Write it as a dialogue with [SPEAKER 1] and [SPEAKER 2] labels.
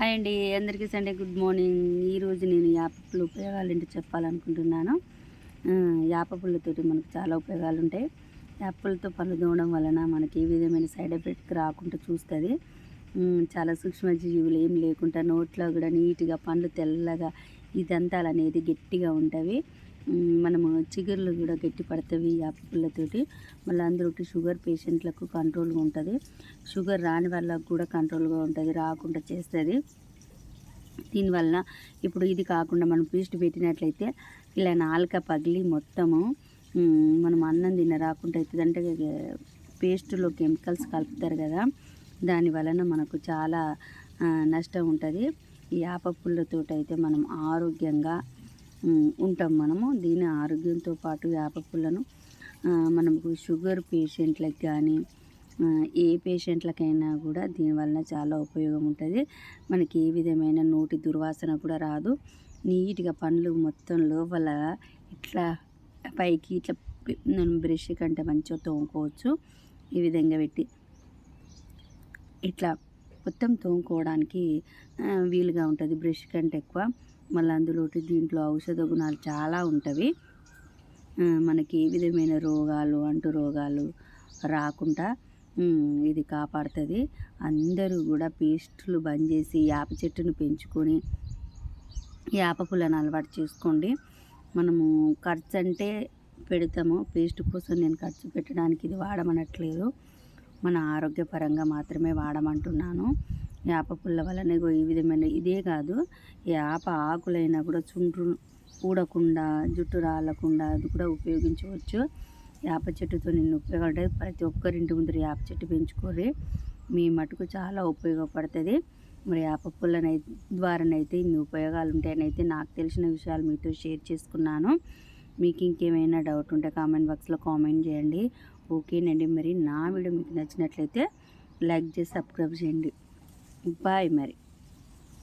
[SPEAKER 1] Hi అండి అందరికీ Sunday good morning. ఈరోజు నేను యాప ఉపయోగాలు ఏంటో చెప్పాలనుకుంటున్నాను. ఆ, యాప పుల్లతోటి మనకు చాలా ఉపయోగాలు ఉంటాయి. యాప పనులు పళ్ళు వలన మనకి ఏ విధమైన సైడ్ ఎఫెక్ట్ రాకుండా చూస్తుంది. చాలా సూక్ష్మజీవులు ఏం లేకుండా నోట్లో కూడా నీట్గా పండ్లు తెల్లగా ఈ దంతాలు అనేది గట్టిగా ఉంటవి మనము చిగుర్లు కూడా గట్టి పడతాయి ఈ పుల్లతోటి మళ్ళీ అందరూ షుగర్ పేషెంట్లకు కంట్రోల్గా ఉంటుంది. షుగర్ రాని వాళ్ళకు కూడా కంట్రోల్గా ఉంటుంది రాకుండా చేస్తుంది. దీనివల్ల ఇప్పుడు ఇది కాకుండా మనం పేస్ట్ పెట్టినట్లయితే ఇలా నాలుక పగిలి మొత్తము మనం అన్నం తిన రాకుండా అవుతుంది. అంటే పేస్ట్లో కెమికల్స్ కలుపుతారు కదా దాని వలన మనకు చాలా నష్టం ఉంటుంది. ఈ యాప పుల్లతోటి అయితే మనం ఆరోగ్యంగా ఉంటాం మనము. దీని ఆరోగ్యంతో పాటు వేప పుల్లను మనకు షుగర్ పేషెంట్లకు కానీ ఏ పేషెంట్లకైనా కూడా దీనివల్ల చాలా ఉపయోగం ఉంటుంది. మనకి ఏ విధమైన నోటి దుర్వాసన కూడా రాదు. నీట్గా పండ్లు మొత్తం లోపల ఇట్లా పైకి ఇట్లా మనం బ్రష్ కంటే మంచిగా తోముకోవచ్చు. ఈ విధంగా పెట్టి ఇట్లా మొత్తం తోముకోవడానికి వీలుగా ఉంటుంది. బ్రష్ కంటే ఎక్కువ. మళ్ళీ అందులో దీంట్లో ఔషధ గుణాలు చాలా ఉంటవి. మనకి ఏ విధమైన రోగాలు అంటు రోగాలు రాకుండా ఇది కాపాడుతుంది. అందరూ కూడా పేస్టులు బంద్ చేసి యాప చెట్టును పెంచుకొని యాప పూలను అలవాటు చేసుకోండి. మనము ఖర్చు అంటే పెడతాము. పేస్ట్ కోసం నేను ఖర్చు పెట్టడానికి ఇది వాడమనట్లేదు. మన ఆరోగ్యపరంగా మాత్రమే వాడమంటున్నాను. వేప పుల్ల వలన ఈ విధమైన ఇదే కాదు. ఈ ఆకులైనా కూడా చుండ్రు ఊడకుండా జుట్టు రాలకుండా అది కూడా ఉపయోగించవచ్చు. వేప చెట్టుతో నిన్ను ఉపయోగపడే ప్రతి ఒక్కరింటి ముందర వేప చెట్టు పెంచుకోరి మీ మటుకు చాలా ఉపయోగపడుతుంది. మరి వేప పుల్లనై ద్వారానైతే ఇన్ని ఉపయోగాలు ఉంటాయనైతే నాకు తెలిసిన విషయాలు మీతో షేర్ చేసుకున్నాను. మీకు ఇంకేమైనా డౌట్ ఉంటే కామెంట్ బాక్స్లో కామెంట్ చేయండి. ఓకేనండి. మరి నా వీడియో మీకు నచ్చినట్లయితే లైక్ చేసి సబ్స్క్రైబ్ చేయండి. బాయ్ మరి.